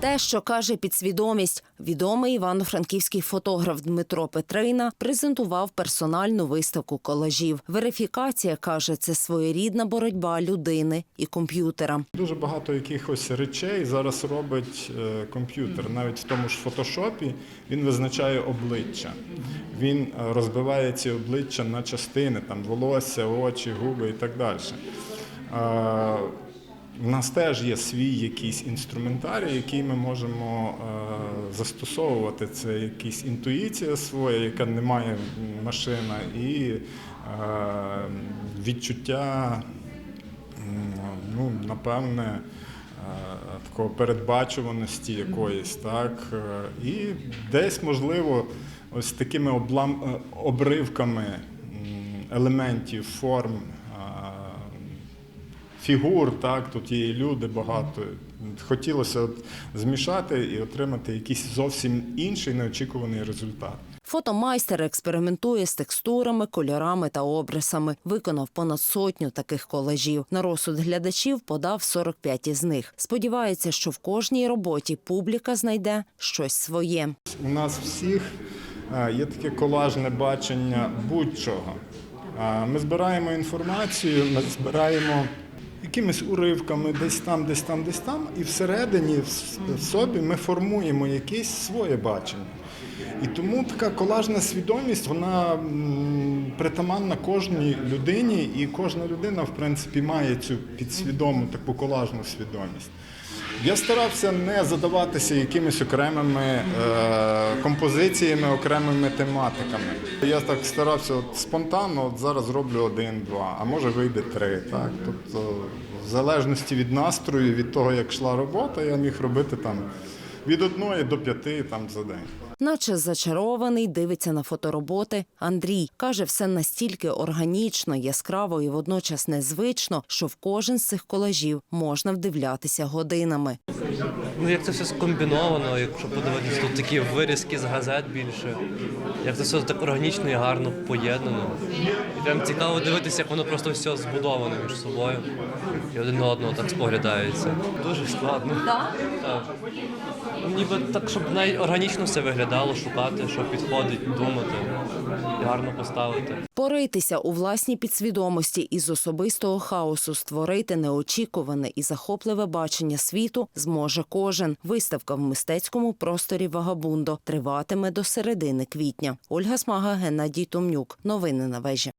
Те, що каже підсвідомість, відомий івано-франківський фотограф Дмитро Петрина презентував персональну виставку колажів. Верифікація каже, це своєрідна боротьба людини і комп'ютера. Дуже багато якихось речей зараз робить е, комп'ютер. Навіть в тому ж фотошопі він визначає обличчя. Він е, розбиває ці обличчя на частини, там волосся, очі, губи і так далі. У нас теж є свій якийсь інструментарій, який ми можемо е, застосовувати. Це якась інтуїція своя, яка не має машина, і е, відчуття ну, напевне, е, такого передбачуваності якоїсь, так. І десь, можливо, ось такими облам, обривками елементів, форм, фігур, так, тут є і люди багато. Хотілося от змішати і отримати якийсь зовсім інший неочікуваний результат. Фотомайстер експериментує з текстурами, кольорами та обрисами. Виконав понад сотню таких колажів. На розсуд глядачів подав 45 із них. Сподівається, що в кожній роботі публіка знайде щось своє. У нас всіх е, є таке колажне бачення будь-чого. Е, Ми збираємо інформацію, ми збираємо якимись уривками, десь там, десь там, десь там, і всередині в собі ми формуємо якесь своє бачення. І тому така колажна свідомість, вона притаманна кожній людині, і кожна людина, в принципі, має цю підсвідому таку колажну свідомість. Я старався не задаватися якимись окремими е, композиціями, окремими тематиками. Я так старався от спонтанно, от зараз зроблю один-два, а може вийде три. Так? Тобто, в залежності від настрою, від того, як йшла робота, я міг робити там від одної до п'яти там за день. Наче зачарований, дивиться на фотороботи. Андрій каже, все настільки органічно, яскраво і водночас незвично, що в кожен з цих колажів можна вдивлятися годинами. Ну як це все скомбіновано, якщо подивитися, тут такі вирізки з газет більше. Як це все так органічно і гарно поєднано. І прям цікаво дивитися, як воно просто все збудоване між собою. І один на одного так споглядається. Дуже складно. Так? Ну, Ніби так, щоб найорганічно все виглядало, шукати, що підходить, думати і гарно поставити. Поритися у власній підсвідомості із особистого хаосу, створити неочікуване і захопливе бачення світу зможе кожен. Виставка в мистецькому просторі Вагабундо триватиме до середини квітня. Ольга Смага, Геннадій Томнюк. Новини на вежі.